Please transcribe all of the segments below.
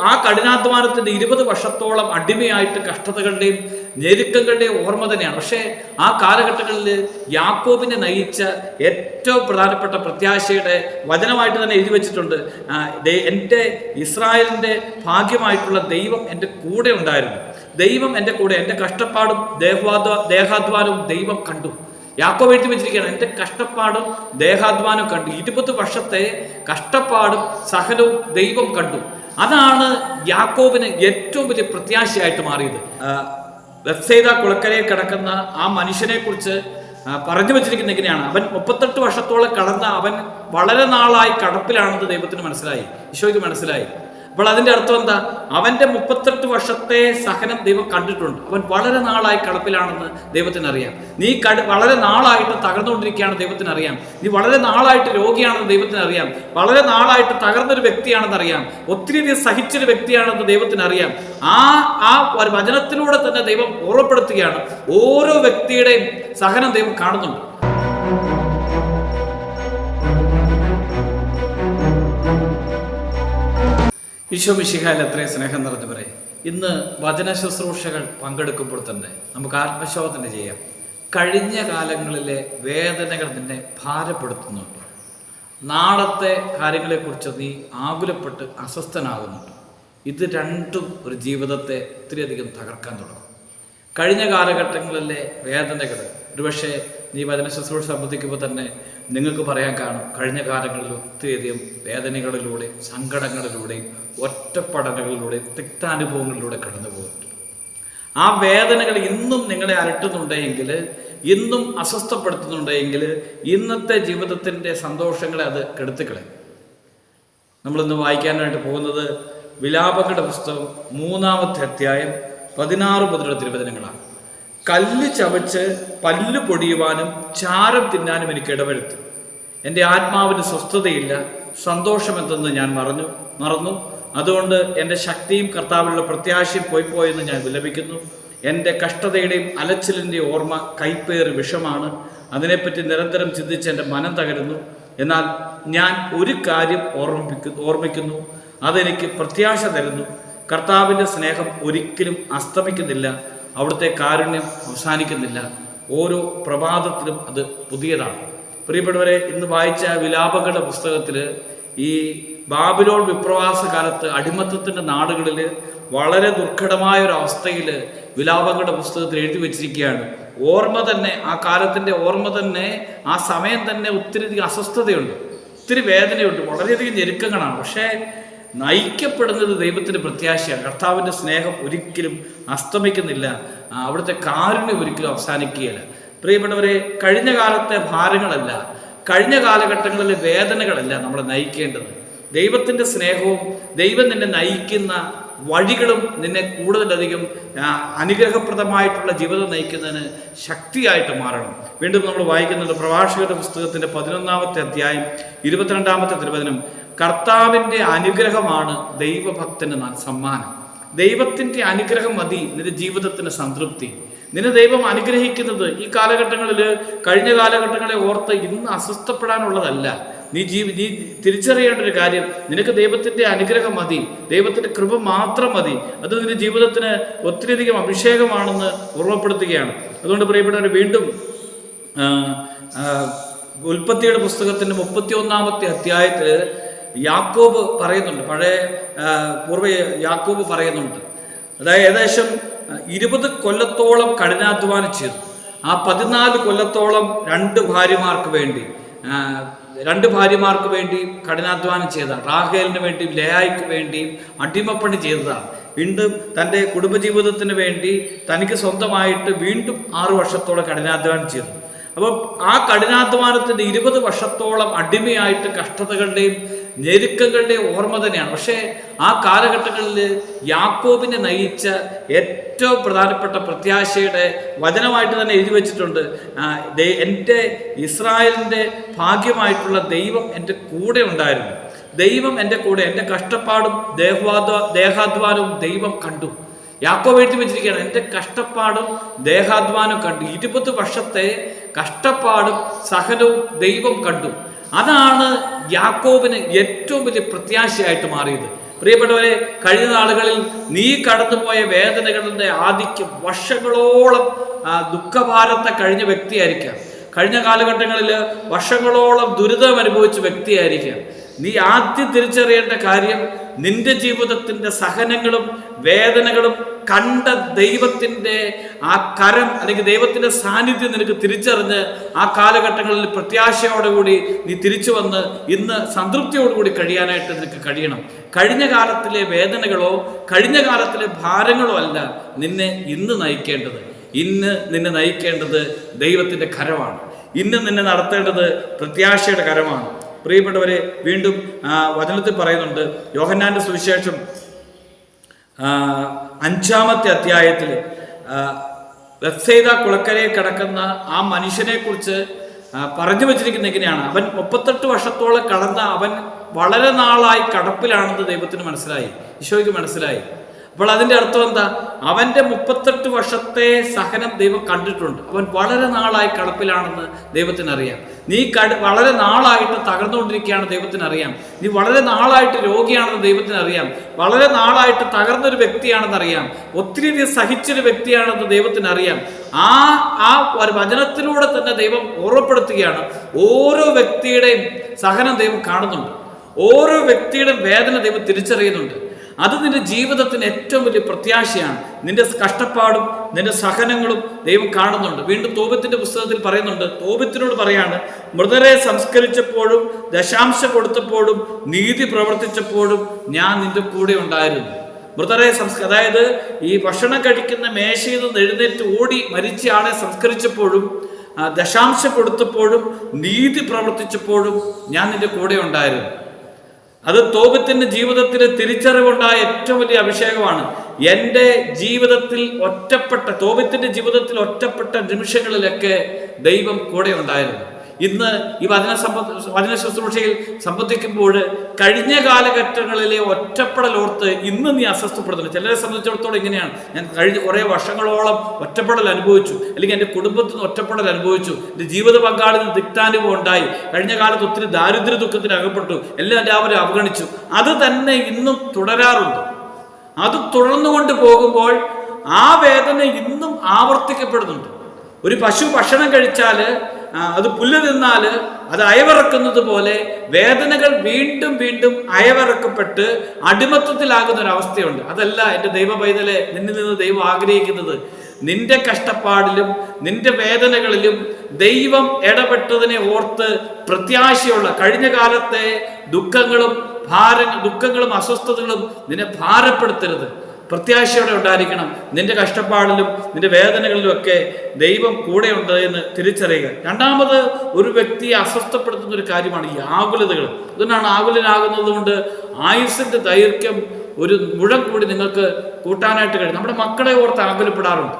ആ കഠിനാധ്വാനത്തിന്റെ ഇരുപത് വർഷത്തോളം അടിമയായിട്ട് കഷ്ടതകളുടെയും ഞെരുക്കങ്ങളുടെയും ഓർമ്മ തന്നെയാണ്. പക്ഷേ ആ കാലഘട്ടങ്ങളിൽ യാക്കോബിനെ നയിച്ച ഏറ്റവും പ്രധാനപ്പെട്ട പ്രത്യാശയുടെ വചനമായിട്ട് തന്നെ എഴുതി വെച്ചിട്ടുണ്ട്. എന്റെ ഇസ്രായേലിന്റെ ഭാഗ്യമായിട്ടുള്ള ദൈവം എന്റെ കൂടെ ഉണ്ടായിരുന്നു. ദൈവം എന്റെ കൂടെ എന്റെ കഷ്ടപ്പാടും ദേഹാധ്വാ ദേഹാധ്വാനവും ദൈവം കണ്ടു. യാക്കോബ് എഴുതി വെച്ചിരിക്കുകയാണ് എന്റെ കഷ്ടപ്പാടും ദേഹാധ്വാനവും കണ്ടു. ഇരുപത് വർഷത്തെ കഷ്ടപ്പാടും സഹനവും ദൈവം കണ്ടു. അതാണ് യാക്കോബിന് ഏറ്റവും വലിയ പ്രത്യാശയായിട്ട് മാറിയത്. വെബ്സൈത കുളക്കരയിൽ കിടക്കുന്ന ആ മനുഷ്യനെ കുറിച്ച് പറഞ്ഞു വെച്ചിരിക്കുന്ന എങ്ങനെയാണ് അവൻ മുപ്പത്തെട്ട് വർഷത്തോളം കടന്ന അവൻ വളരെ നാളായി കടപ്പിലാണെന്ന് ദൈവത്തിന് മനസ്സിലായി. ഈശോയ്ക്ക് മനസ്സിലായി. അപ്പോൾ അതിന്റെ അർത്ഥം എന്താ? അവന്റെ മുപ്പത്തെട്ട് വർഷത്തെ സഹനം ദൈവം കണ്ടിട്ടുണ്ട്. അവൻ വളരെ നാളായി കടപ്പിലാണെന്ന് ദൈവത്തിന് അറിയാം നീ കട വളരെ നാളായിട്ട് തകർന്നുകൊണ്ടിരിക്കുകയാണ് ദൈവത്തിന് അറിയാം നീ വളരെ നാളായിട്ട് രോഗിയാണെന്ന് ദൈവത്തിന് അറിയാം വളരെ നാളായിട്ട് തകർന്നൊരു വ്യക്തിയാണെന്ന് അറിയാം. ഒത്തിരി നീ സഹിച്ചൊരു വ്യക്തിയാണെന്ന് ദൈവത്തിന് അറിയാം ആ ആ ഒരു വചനത്തിലൂടെ തന്നെ ദൈവം ഓർമ്മപ്പെടുത്തുകയാണ്. ഓരോ വ്യക്തിയുടെയും സഹനം ദൈവം കാണുന്നുണ്ട്. ഈശോ മിശിഹായിൽ എത്രയും സ്നേഹം പറയും. ഇന്ന് വചന ശുശ്രൂഷകൾ പങ്കെടുക്കുമ്പോൾ തന്നെ നമുക്ക് ആത്മശോധന ചെയ്യാം. കഴിഞ്ഞ കാലങ്ങളിലെ വേദനകൾ നിന്നെ ഭാരപ്പെടുത്തുന്നുണ്ട്. നാളത്തെ കാര്യങ്ങളെക്കുറിച്ച് നീ ആകുലപ്പെട്ട് അസ്വസ്ഥനാകുന്നുണ്ട്. ഇത് രണ്ടും ഒരു ജീവിതത്തെ ഒത്തിരിയധികം തകർക്കാൻ തുടങ്ങും. കഴിഞ്ഞ കാലഘട്ടങ്ങളിലെ വേദനകൾ ഒരുപക്ഷെ നീ വചന ശുശ്രൂഷ സംബന്ധിക്കുമ്പോൾ തന്നെ നിങ്ങൾക്ക് പറയാൻ കാണും. കഴിഞ്ഞ കാലങ്ങളിൽ ഒത്തിരിയധികം വേദനകളിലൂടെ സങ്കടങ്ങളിലൂടെയും ഒറ്റപ്പടലുകളിലൂടെ തിക്താനുഭവങ്ങളിലൂടെ കടന്നു പോയിട്ടുണ്ട്. ആ വേദനകൾ ഇന്നും നിങ്ങളെ അലട്ടുന്നുണ്ടെങ്കിൽ ഇന്നും അസ്വസ്ഥപ്പെടുത്തുന്നുണ്ടെങ്കിൽ ഇന്നത്തെ ജീവിതത്തിന്റെ സന്തോഷങ്ങളെ അത് കെടുത്തിക്കളയും. നമ്മളിന്ന് വായിക്കാനായിട്ട് പോകുന്നത് വിലാപങ്ങളുടെ പുസ്തകം മൂന്നാമത്തെ അധ്യായം പതിനാറ് മുതലുള്ള തിരുവചനങ്ങളാണ്. കല്ല് ചവച്ച് പല്ല് പൊടിയുവാനും ചാരം തിന്നാനും എനിക്ക് ഇടവരുത്തും. എന്റെ ആത്മാവിന് സ്വസ്ഥതയില്ല സന്തോഷമെന്തെന്ന് ഞാൻ മറഞ്ഞു മറന്നു. അതുകൊണ്ട് എന്റെ ശക്തിയും കർത്താവിലുള്ള പ്രത്യാശയും പോയി പോയെന്ന് ഞാൻ വിലപിക്കുന്നു. എന്റെ കഷ്ടതയുടെയും അലച്ചിലിന്റെയും ഓർമ്മ കൈപ്പേറി വിഷമാണ്. അതിനെപ്പറ്റി നിരന്തരം ചിന്തിച്ച് എന്റെ മനം തകരുന്നു. എന്നാൽ ഞാൻ ഒരു കാര്യം ഓർമ്മിപ്പിക്കു ഓർമ്മിക്കുന്നു. അതെനിക്ക് പ്രത്യാശ തരുന്നു. കർത്താവിന്റെ സ്നേഹം ഒരിക്കലും അസ്തമിക്കുന്നില്ല. അവിടുത്തെ കാരുണ്യം അവസാനിക്കുന്നില്ല. ഓരോ പ്രഭാതത്തിലും അത് പുതിയതാണ്. പ്രിയപ്പെട്ടവരെ ഇന്ന് വായിച്ച വിലാപങ്ങളുടെ പുസ്തകത്തിൽ ഈ ബാബിലോൺ വിപ്രവാസ കാലത്ത് അടിമത്തത്തിന്റെ നാടുകളിൽ വളരെ ദുർഘടമായ ഒരു അവസ്ഥയിൽ വിലാപങ്ങളുടെ പുസ്തകത്തിൽ എഴുതി വെച്ചിരിക്കുകയാണ്. ഓർമ്മ തന്നെ ആ കാലത്തിന്റെ ഓർമ്മ തന്നെ ആ സമയം തന്നെ ഒത്തിരി അസ്വസ്ഥതയുണ്ട്. ഒത്തിരി വേദനയുണ്ട്. വളരെയധികം ഞെരുക്കങ്ങളാണ്. പക്ഷേ നയിക്കപ്പെടുന്നത് ദൈവത്തിന്റെ പ്രത്യാശയാണ്. കർത്താവിന്റെ സ്നേഹം ഒരിക്കലും അസ്തമിക്കുന്നില്ല. അവിടുത്തെ കാരുണ്യം ഒരിക്കലും അവസാനിക്കുകയില്ല. പ്രിയപ്പെട്ടവരെ കഴിഞ്ഞ കാലത്തെ ഭാരങ്ങളല്ല കഴിഞ്ഞ കാലഘട്ടങ്ങളിലെ വേദനകളല്ല നമ്മളെ നയിക്കേണ്ടത്. ദൈവത്തിന്റെ സ്നേഹവും ദൈവം നിന്നെ നയിക്കുന്ന വഴികളും നിന്നെ കൂടുതലധികം അനുഗ്രഹപ്രദമായിട്ടുള്ള ജീവിതം നയിക്കുന്നതിന് ശക്തിയായിട്ട് മാറണം. വീണ്ടും നമ്മൾ വായിക്കുന്നുണ്ട് പ്രഭാഷകരുടെ പുസ്തകത്തിന്റെ പതിനൊന്നാമത്തെ അധ്യായം ഇരുപത്തിരണ്ടാമത്തെ തിരുവചനം. കർത്താവിന്റെ അനുഗ്രഹമാണ് ദൈവഭക്തന് സമ്മാനം. ദൈവത്തിന്റെ അനുഗ്രഹം മതി നിന്റെ ജീവിതത്തിന് സംതൃപ്തി. നിന്നെ ദൈവം അനുഗ്രഹിക്കുന്നത് ഈ കാലഘട്ടങ്ങളിൽ കഴിഞ്ഞ കാലഘട്ടങ്ങളെ ഓർത്ത് ഇന്ന് അസ്വസ്ഥപ്പെടാനുള്ളതല്ല. നീ ജീവി നീ തിരിച്ചറിയേണ്ട ഒരു കാര്യം നിനക്ക് ദൈവത്തിന്റെ അനുഗ്രഹം മതി ദൈവത്തിന്റെ കൃപ മാത്രം മതി. അത് നിന്റെ ജീവിതത്തിന് ഒത്തിരിയധികം അഭിഷേകമാണെന്ന് ഓർമ്മപ്പെടുത്തുകയാണ്. അതുകൊണ്ട് പ്രിയപ്പെട്ടവർ വീണ്ടും ഉൽപ്പത്തിയുടെ പുസ്തകത്തിന്റെ മുപ്പത്തി ഒന്നാമത്തെ അധ്യായത്തിൽ യാക്കോബ് പറയുന്നുണ്ട്. പഴയ പൂർവ യാക്കോബ് പറയുന്നുണ്ട്. അതായത് ഏകദേശം ഇരുപത് കൊല്ലത്തോളം കഠിനാധ്വാനം ചെയ്തു. ആ പതിനാല് കൊല്ലത്തോളം രണ്ട് ഭാര്യമാർക്ക് വേണ്ടി രണ്ട് ഭാര്യമാർക്ക് വേണ്ടി കഠിനാധ്വാനം ചെയ്തതാണ് റാഹേലിന് വേണ്ടിയും ലയായിക്ക് വേണ്ടിയും അടിമപ്പണി ചെയ്തതാണ് വീണ്ടും തന്റെ കുടുംബജീവിതത്തിന് വേണ്ടി തനിക്ക് സ്വന്തമായിട്ട് വീണ്ടും ആറു വർഷത്തോളം കഠിനാധ്വാനം ചെയ്തു. അപ്പോൾ ആ കഠിനാധ്വാനത്തിന്റെ ഇരുപത് വർഷത്തോളം അടിമയായിട്ട് കഷ്ടതകളുടെയും ഞെരുക്കങ്ങളുടെയും ഓർമ്മ തന്നെയാണ്. പക്ഷേ ആ കാലഘട്ടങ്ങളിൽ യാക്കോബിനെ നയിച്ച ഏറ്റവും പ്രധാനപ്പെട്ട പ്രത്യാശയുടെ വചനമായിട്ട് തന്നെ എഴുതി വച്ചിട്ടുണ്ട്. എന്റെ ഇസ്രായേലിന്റെ ഭാഗ്യമായിട്ടുള്ള ദൈവം എന്റെ കൂടെ ഉണ്ടായിരുന്നു. ദൈവം എന്റെ കൂടെ എന്റെ കഷ്ടപ്പാടും ദേഹാധ്വാ ദേഹാധ്വാനവും ദൈവം കണ്ടു. യാക്കോബ് എഴുതി വെച്ചിരിക്കുകയാണ് എന്റെ കഷ്ടപ്പാടും ദേഹാധ്വാനവും കണ്ടു. ഇരുപത് വർഷത്തെ കഷ്ടപ്പാടും സഹനവും ദൈവം കണ്ടു. അതാണ് യാക്കോബിന് ഏറ്റവും വലിയ പ്രത്യാശയായിട്ട് മാറിയത്. പ്രിയപ്പെട്ടവരെ കഴിഞ്ഞ നാളുകളിൽ നീ കടന്നുപോയ വേദനകളുടെ ആധിക്യം വർഷങ്ങളോളം ദുഃഖഭാരത്തെ കഴിഞ്ഞ വ്യക്തിയായിരിക്കാം. കഴിഞ്ഞ കാലഘട്ടങ്ങളിൽ വർഷങ്ങളോളം ദുരിതം അനുഭവിച്ച വ്യക്തിയായിരിക്കാം. നീ ആദ്യം തിരിച്ചറിയേണ്ട കാര്യം നിന്റെ ജീവിതത്തിന്റെ സഹനങ്ങളും വേദനകളും കണ്ട ദൈവത്തിന്റെ ആ കരം അല്ലെങ്കിൽ ദൈവത്തിന്റെ സാന്നിധ്യം നിനക്ക് തിരിച്ചറിഞ്ഞ് ആ കാലഘട്ടങ്ങളിൽ പ്രത്യാശയോടുകൂടി നീ തിരിച്ചു വന്ന് ഇന്ന് സംതൃപ്തിയോടുകൂടി കഴിയാനായിട്ട് നിനക്ക് കഴിയണം. കഴിഞ്ഞ കാലത്തിലെ വേദനകളോ കഴിഞ്ഞ കാലത്തിലെ ഭാരങ്ങളോ അല്ല നിന്നെ ഇന്ന് നയിക്കേണ്ടത്. ഇന്ന് നിന്നെ നയിക്കേണ്ടത് ദൈവത്തിന്റെ കരമാണ്. ഇന്ന് നിന്നെ നടത്തേണ്ടത് പ്രത്യാശയുടെ കരമാണ്. പ്രിയപ്പെട്ടവരെ വീണ്ടും വചനത്തിൽ പറയുന്നുണ്ട് യോഹന്നാന്റെ സുവിശേഷം അഞ്ചാമത്തെ അധ്യായത്തിൽ വെബ്സൈത കുളക്കരയിൽ കിടക്കുന്ന ആ മനുഷ്യനെ കുറിച്ച് പറഞ്ഞു വെച്ചിരിക്കുന്നത് എങ്ങനെയാണ്? അവൻ മുപ്പത്തെട്ട് വർഷത്തോളം കടന്ന അവൻ വളരെ നാളായി കടപ്പിലാണെന്ന് ദൈവത്തിന് മനസ്സിലായി. ഈശോയ്ക്ക് മനസ്സിലായി. അപ്പോൾ അതിന്റെ അർത്ഥം എന്താ? അവന്റെ മുപ്പത്തെട്ട് വർഷത്തെ സഹനം ദൈവം കണ്ടിട്ടുണ്ട്. അവൻ വളരെ നാളായി കടപ്പിലാണെന്ന് ദൈവത്തിന് അറിയാം നീ വളരെ നാളായിട്ട് തകർന്നുകൊണ്ടിരിക്കുകയാണ് ദൈവത്തിന് അറിയാം നീ വളരെ നാളായിട്ട് രോഗിയാണെന്ന് ദൈവത്തിന് അറിയാം വളരെ നാളായിട്ട് തകർന്നൊരു വ്യക്തിയാണെന്ന് അറിയാം. ഒത്തിരി നീ സഹിച്ചൊരു വ്യക്തിയാണെന്ന് ദൈവത്തിന് അറിയാം ആ ആ വചനത്തിലൂടെ തന്നെ ദൈവം ഓർമ്മപ്പെടുത്തുകയാണ്. ഓരോ വ്യക്തിയുടെയും സഹനം ദൈവം കാണുന്നുണ്ട്. ഓരോ വ്യക്തിയുടെയും വേദന ദൈവം തിരിച്ചറിയുന്നുണ്ട്. അത് നിന്റെ ജീവിതത്തിന് ഏറ്റവും വലിയ പ്രത്യാശയാണ്. നിന്റെ കഷ്ടപ്പാടും നിന്റെ സഹനങ്ങളും ദൈവം കാണുന്നുണ്ട്. വീണ്ടും തോപത്തിന്റെ പുസ്തകത്തിൽ പറയുന്നുണ്ട് തോപത്തിനോട് പറയാണ് മൃതരെ സംസ്കരിച്ചപ്പോഴും ദശാംശം കൊടുത്തപ്പോഴും നീതി പ്രവർത്തിച്ചപ്പോഴും ഞാൻ നിന്റെ കൂടെ ഉണ്ടായിരുന്നു. മൃതരെ സംസ്ക അതായത് ഈ ഭക്ഷണം കഴിക്കുന്ന മേശയിൽ നിന്ന് എഴുന്നേറ്റ് ഓടി മരിച്ച ആളെ സംസ്കരിച്ചപ്പോഴും ദശാംശം കൊടുത്തപ്പോഴും നീതി പ്രവർത്തിച്ചപ്പോഴും ഞാൻ നിന്റെ കൂടെ ഉണ്ടായിരുന്നു. അത് തോപത്തിന്റെ ജീവിതത്തിലെ തിരിച്ചറിവുണ്ടായ ഏറ്റവും വലിയ അഭിഷേകമാണ്. എന്റെ ജീവിതത്തിൽ ഒറ്റപ്പെട്ട തോപത്തിന്റെ ജീവിതത്തിൽ ഒറ്റപ്പെട്ട നിമിഷങ്ങളിലൊക്കെ ദൈവം കൂടെ ഉണ്ടായിരുന്നു. ഇന്ന് ഈ വചന സംബ വചന ശുശ്രൂഷയിൽ സംബന്ധിക്കുമ്പോൾ കഴിഞ്ഞ കാലഘട്ടങ്ങളിലെ ഒറ്റപ്പെടലോർത്ത് ഇന്ന് നീ അസ്വസ്ഥപ്പെടുന്നു ചിലരെ സംബന്ധിച്ചിടത്തോളം ഇങ്ങനെയാണ്. ഞാൻ കഴിഞ്ഞ കുറേ വർഷങ്ങളോളം ഒറ്റപ്പെടൽ അനുഭവിച്ചു. അല്ലെങ്കിൽ എന്റെ കുടുംബത്തിൽ നിന്ന് ഒറ്റപ്പെടൽ അനുഭവിച്ചു. എന്റെ ജീവിത പങ്കാളിൽ നിന്ന് തിക്താനുഭവം ഉണ്ടായി. കഴിഞ്ഞ കാലത്ത് ഒത്തിരി ദാരിദ്ര്യ ദുഃഖത്തിന് അകപ്പെട്ടു. എല്ലാം എല്ലാവരും അവഗണിച്ചു. അത് തന്നെ ഇന്നും തുടരാറുണ്ട്. അത് തുടർന്നുകൊണ്ട് പോകുമ്പോൾ ആ വേദന ഇന്നും ആവർത്തിക്കപ്പെടുന്നുണ്ട്. ഒരു പശു ഭക്ഷണം കഴിച്ചാൽ അത് പുല്ല് തിന്നാൽ അത് അയവിറക്കുന്നത് പോലെ വേദനകൾ വീണ്ടും വീണ്ടും അയവിറക്കപ്പെട്ട് അടിമത്വത്തിലാകുന്ന ഒരു അവസ്ഥയുണ്ട് അതല്ല എന്റെ ദൈവ പൈതലെ നിന്നിൽ നിന്ന് ദൈവം ആഗ്രഹിക്കുന്നത്. നിന്റെ കഷ്ടപ്പാടിലും നിന്റെ വേദനകളിലും ദൈവം ഇടപെട്ടതിനെ ഓർത്ത് പ്രത്യാശയുള്ള കഴിഞ്ഞ കാലത്തെ ദുഃഖങ്ങളും ഭാര ദുഃഖങ്ങളും അസ്വസ്ഥതകളും നിന്നെ ഭാരപ്പെടുത്തരുത്. പ്രത്യാശയോടെ ഉണ്ടായിരിക്കണം. നിന്റെ കഷ്ടപ്പാടിലും നിന്റെ വേദനകളിലും ഒക്കെ ദൈവം കൂടെയുണ്ട് എന്ന് തിരിച്ചറിയുക. രണ്ടാമത് ഒരു വ്യക്തിയെ അസ്വസ്ഥപ്പെടുത്തുന്ന ഒരു കാര്യമാണ് ഈ ആകുലതകൾ. അതുകൊണ്ടാണ് ആകുലനാകുന്നത് കൊണ്ട് ആയുസിന്റെ ദൈർഘ്യം ഒരു മുഴം കൂടി നിങ്ങൾക്ക് കൂട്ടാനായിട്ട് കഴിയും. നമ്മുടെ മക്കളെ ഓർത്ത് ആകുലപ്പെടാറുണ്ട്.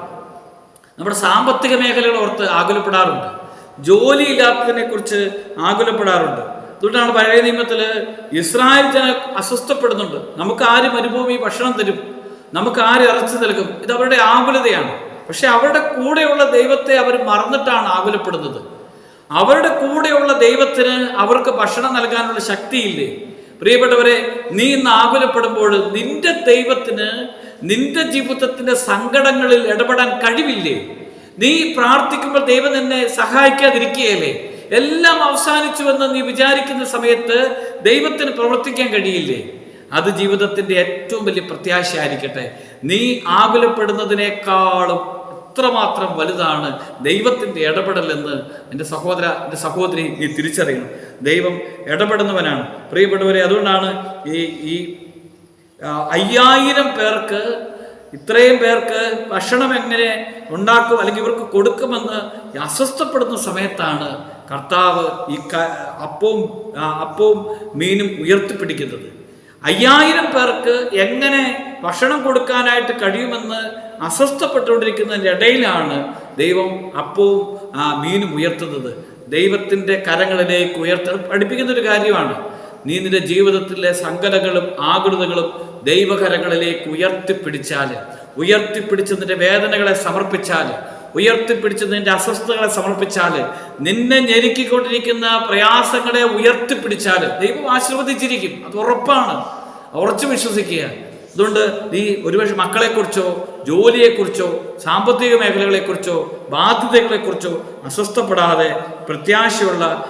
നമ്മുടെ സാമ്പത്തിക മേഖലകൾ ഓർത്ത് ആകുലപ്പെടാറുണ്ട്. ജോലിയില്ലാത്തതിനെ കുറിച്ച് ആകുലപ്പെടാറുണ്ട്. അതുകൊണ്ടാണ് പഴയ നിയമത്തിൽ ഇസ്രായേൽ ജന അസ്വസ്ഥപ്പെടുന്നുണ്ട്. നമുക്ക് ആര് മരുഭൂമി ഭക്ഷണം തരും. നമുക്ക് ആര് ഇറച്ചു നൽകും? ഇത് അവരുടെ ആകുലതയാണ്. പക്ഷെ അവരുടെ കൂടെയുള്ള ദൈവത്തെ അവർ മറന്നിട്ടാണ് ആകുലപ്പെടുന്നത്. അവരുടെ കൂടെയുള്ള ദൈവത്തിന് അവർക്ക് ഭക്ഷണം നൽകാനുള്ള ശക്തിയില്ലേ? പ്രിയപ്പെട്ടവരെ നീ ഇന്ന് ആകുലപ്പെടുമ്പോൾ നിന്റെ ദൈവത്തിന് നിന്റെ ജീവിതത്തിന്റെ സങ്കടങ്ങളിൽ ഇടപെടാൻ കഴിവില്ലേ? നീ പ്രാർത്ഥിക്കുമ്പോൾ ദൈവം നിന്നെ സഹായിക്കാതിരിക്കുകയല്ലേ? എല്ലാം അവസാനിച്ചുവെന്ന് നീ വിചാരിക്കുന്ന സമയത്ത് ദൈവത്തിന് പ്രവർത്തിക്കാൻ കഴിയില്ലേ? അത് ജീവിതത്തിന്റെ ഏറ്റവും വലിയ പ്രത്യാശയായിരിക്കട്ടെ. നീ ആകുലപ്പെടുന്നതിനേക്കാളും എത്രമാത്രം വലുതാണ് ദൈവത്തിന്റെ ഇടപെടൽ എന്ന് എന്റെ സഹോദര എന്റെ സഹോദരി നീ തിരിച്ചറിയണം. ദൈവം ഇടപെടുന്നവനാണ്. പ്രിയപ്പെട്ടവരെ അതുകൊണ്ടാണ് ഈ ഈ അയ്യായിരം പേർക്ക് ഇത്രയും പേർക്ക് ഭക്ഷണം എങ്ങനെ ഉണ്ടാക്കും അല്ലെങ്കിൽ ഇവർക്ക് കൊടുക്കുമെന്ന് അസ്വസ്ഥപ്പെടുന്ന സമയത്താണ് കർത്താവ് ഈ അപ്പവും അപ്പവും മീനും ഉയർത്തിപ്പിടിക്കുന്നത്. അയ്യായിരം പേർക്ക് എങ്ങനെ ഭക്ഷണം കൊടുക്കാനായിട്ട് കഴിയുമെന്ന് അസ്വസ്ഥപ്പെട്ടുകൊണ്ടിരിക്കുന്നതിന്റെ ഇടയിലാണ് ദൈവം അപ്പവും ആ, മീനും ഉയർത്തുന്നത്. ദൈവത്തിന്റെ കരങ്ങളിലേക്ക് ഉയർത്ത പഠിപ്പിക്കുന്ന ഒരു കാര്യമാണ്. നീ നിന്റെ ജീവിതത്തിലെ സങ്കടങ്ങളും ആകൃതകളും ദൈവകരങ്ങളിലേക്ക് ഉയർത്തിപ്പിടിച്ചാൽ ഉയർത്തിപ്പിടിച്ച് നിന്റെ വേദനകളെ സമർപ്പിച്ചാൽ ഉയർത്തിപ്പിടിച്ച് നിന്റെ അസ്വസ്ഥതകളെ സമർപ്പിച്ചാൽ നിന്നെ ഞെരുക്കിക്കൊണ്ടിരിക്കുന്ന പ്രയാസങ്ങളെ ഉയർത്തിപ്പിടിച്ചാൽ ദൈവം ആശീർവദിച്ചിരിക്കും. അത് ഉറപ്പാണ്. ഉറച്ചു വിശ്വസിക്കുക. അതുകൊണ്ട് നീ ഒരുപക്ഷെ മക്കളെക്കുറിച്ചോ ജോലിയെക്കുറിച്ചോ സാമ്പത്തിക മേഖലകളെക്കുറിച്ചോ ബാധ്യതകളെക്കുറിച്ചോ അസ്വസ്ഥപ്പെടാതെ പ്രത്യാശയുള്ള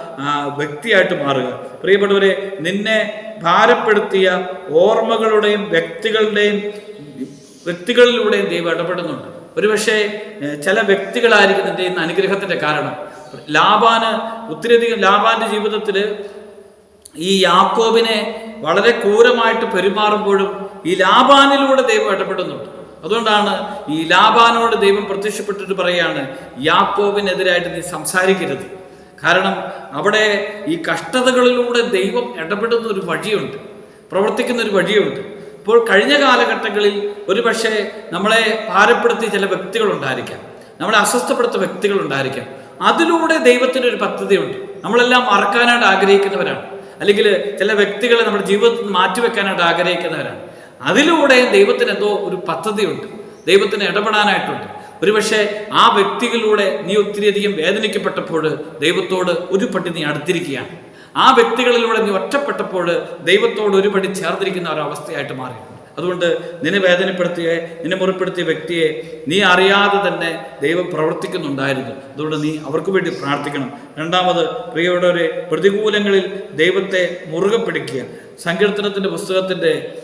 വ്യക്തിയായിട്ട് മാറുക. പ്രിയപ്പെട്ടവരെ നിന്നെ ഭാരപ്പെടുത്തിയ ഓർമ്മകളുടെയും വ്യക്തികളുടെയും വ്യക്തികളിലൂടെയും ദൈവം ഇടപെടുന്നുണ്ട്. ഒരുപക്ഷെ ചില വ്യക്തികളായിരിക്കും എന്ത് ഇന്ന് അനുഗ്രഹത്തിന്റെ കാരണം. ലാബാന് ഒത്തിരിയധികം ലാബാന്റെ ജീവിതത്തിൽ ഈ യാക്കോബിനെ വളരെ ക്രൂരമായിട്ട് പെരുമാറുമ്പോഴും ഈ ലാബാനിലൂടെ ദൈവം ഇടപെടുന്നുണ്ട്. അതുകൊണ്ടാണ് ഈ ലാബാനോട് ദൈവം പ്രത്യക്ഷപ്പെട്ടിട്ട് പറയാണ് യാക്കോബിനെതിരായിട്ട് നീ സംസാരിക്കരുത്. കാരണം അവിടെ ഈ കഷ്ടതകളിലൂടെ ദൈവം ഇടപെടുന്ന ഒരു വഴിയുണ്ട് പ്രവർത്തിക്കുന്ന ഒരു വഴിയുണ്ട്. ഇപ്പോൾ കഴിഞ്ഞ കാലഘട്ടങ്ങളിൽ ഒരു പക്ഷേ നമ്മളെ ഭാരപ്പെടുത്തിയ ചില വ്യക്തികളുണ്ടായിരിക്കാം നമ്മളെ അസ്വസ്ഥപ്പെടുത്തിയ വ്യക്തികളുണ്ടായിരിക്കാം അതിലൂടെ ദൈവത്തിന്റെ ഒരു പദ്ധതിയുണ്ട്. നമ്മളെല്ലാം മറക്കാനായിട്ട് ആഗ്രഹിക്കുന്നവരാണ്. അല്ലെങ്കിൽ ചില വ്യക്തികളെ നമ്മുടെ ജീവിതത്തിൽ മാറ്റിവെക്കാനായിട്ട് ആഗ്രഹിക്കുന്നവരാണ്. അതിലൂടെ ദൈവത്തിന് എന്തോ ഒരു പദ്ധതിയുണ്ട്. ദൈവത്തിന് ഇടപെടാനായിട്ടുണ്ട്. ഒരുപക്ഷെ ആ വ്യക്തികളിലൂടെ നീ ഒത്തിരിയധികം വേദനിക്കപ്പെട്ടപ്പോൾ ദൈവത്തോട് ഒരു പട്ടി നീ അടുത്തിരിക്കുകയാണ്. ആ വ്യക്തികളിലൂടെ നീ ഒറ്റപ്പെട്ടപ്പോൾ ദൈവത്തോട് ഒരുപടി ചേർന്നിരിക്കുന്ന ഒരവസ്ഥയായിട്ട് മാറിയിട്ടുണ്ട്. അതുകൊണ്ട് നിന്നെ വേദനപ്പെടുത്തിയ നിന്നെ മുറിപ്പെടുത്തിയ വ്യക്തിയെ നീ അറിയാതെ തന്നെ ദൈവം പ്രവർത്തിക്കുന്നുണ്ടായിരുന്നു. അതുകൊണ്ട് നീ അവർക്ക് വേണ്ടി പ്രാർത്ഥിക്കണം. രണ്ടാമത് പ്രിയയുടെ പ്രതികൂലങ്ങളിൽ ദൈവത്തെ മുറുകെ പിടിക്കുക. സങ്കീർത്തനത്തിന്റെ പുസ്തകത്തിന്റെ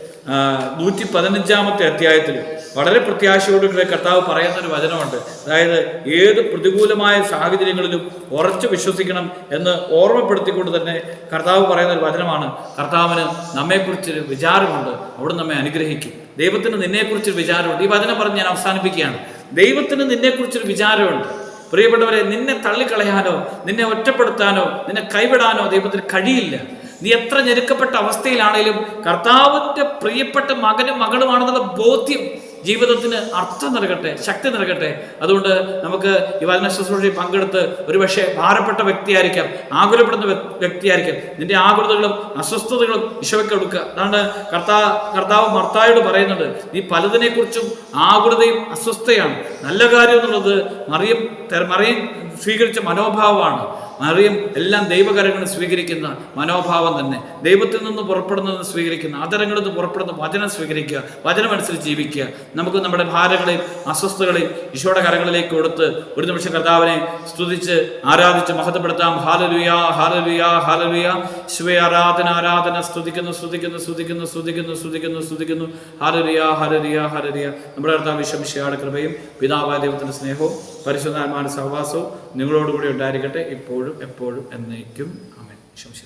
നൂറ്റി പതിനഞ്ചാമത്തെ അധ്യായത്തിൽ വളരെ പ്രത്യാശയോടുകൂടി കർത്താവ് പറയുന്ന ഒരു വചനമുണ്ട്. അതായത് ഏത് പ്രതികൂലമായ സാഹചര്യങ്ങളിലും ഉറച്ചു വിശ്വസിക്കണം എന്ന് ഓർമ്മപ്പെടുത്തിക്കൊണ്ട് തന്നെ കർത്താവ് പറയുന്ന ഒരു വചനമാണ്. കർത്താവിന് നമ്മെക്കുറിച്ചൊരു വിചാരമുണ്ട്. അവിടെ നമ്മെ അനുഗ്രഹിക്കും. ദൈവത്തിന് നിന്നെക്കുറിച്ചൊരു വിചാരമുണ്ട്. ഈ വചനം പറഞ്ഞ് ഞാൻ അവസാനിപ്പിക്കുകയാണ്. ദൈവത്തിന് നിന്നെക്കുറിച്ചൊരു വിചാരമുണ്ട്. പ്രിയപ്പെട്ടവരെ നിന്നെ തള്ളിക്കളയാനോ നിന്നെ ഒറ്റപ്പെടുത്താനോ നിന്നെ കൈവിടാനോ ദൈവത്തിന് കഴിയില്ല. നീ എത്ര ഞെരുക്കപ്പെട്ട അവസ്ഥയിലാണേലും കർത്താവിന്റെ പ്രിയപ്പെട്ട മകനും മകളുമാണെന്നുള്ള ബോധ്യം ജീവിതത്തിന് അർത്ഥം നൽകട്ടെ ശക്തി നൽകട്ടെ. അതുകൊണ്ട് നമുക്ക് ഈ വചന ശുശ്രൂഷയിൽ പങ്കെടുത്ത് ഒരുപക്ഷെ ഭാരപ്പെട്ട വ്യക്തിയായിരിക്കാം ആകുലപ്പെടുന്ന വ്യക്തിയായിരിക്കാം. നിന്റെ ആകുലതകളും അസ്വസ്ഥതകളും ഈശോയ്ക്ക് അതാണ് കർത്താ കർത്താവ് മർത്തായോട് പറയുന്നുണ്ട് നീ പലതിനെക്കുറിച്ചും ആകുലതയും അസ്വസ്ഥയാണ് നല്ല കാര്യം എന്നുള്ളത് മറിയം മറിയം സ്വീകരിച്ച മനോഭാവമാണ്. മറിയം എല്ലാം ദൈവകരങ്ങൾ സ്വീകരിക്കുന്ന മനോഭാവം തന്നെ. ദൈവത്തിൽ നിന്ന് പുറപ്പെടുന്നത് സ്വീകരിക്കുന്ന അതരങ്ങളിൽ നിന്ന് പുറപ്പെടുന്ന വചനം സ്വീകരിക്കുക വചനമനുസരിച്ച് ജീവിക്കുക. നമുക്ക് നമ്മുടെ ഭാരങ്ങളെയും അസ്വസ്ഥതകളെയും ഈശോയുടെ കരങ്ങളിലേക്ക് കൊടുത്ത് ഒരു നിമിഷം കർത്താവിനെ സ്തുതിച്ച് ആരാധിച്ച് മഹത്വപ്പെടുത്താം. ഹാലലുയാ ഹാലലുയാ ഹാലലുയാ ശിവ ആരാധന ആരാധന. സ്തുതിക്കുന്നു സ്തുതിക്കുന്നു സ്തുതിക്കുന്നു സ്തുതിക്കുന്നു സ്തുതിക്കുന്നു സ്തുതിക്കുന്നു. ഹാലലുയാ ഹരലിയ ഹരലിയ നമ്മുടെ കർത്താവ് വിശ്വമിഷയുടെ കൃപയും പിതാവായ ദൈവത്തിന്റെ സ്നേഹവും പരിശുദ്ധാത്മാവിന്റെ സഹവാസവും നിങ്ങളോടുകൂടി ഉണ്ടായിരിക്കട്ടെ. ഇപ്പോഴും എപ്പോഴും എന്നേക്കും. അമേൻ വിശ്വമിശ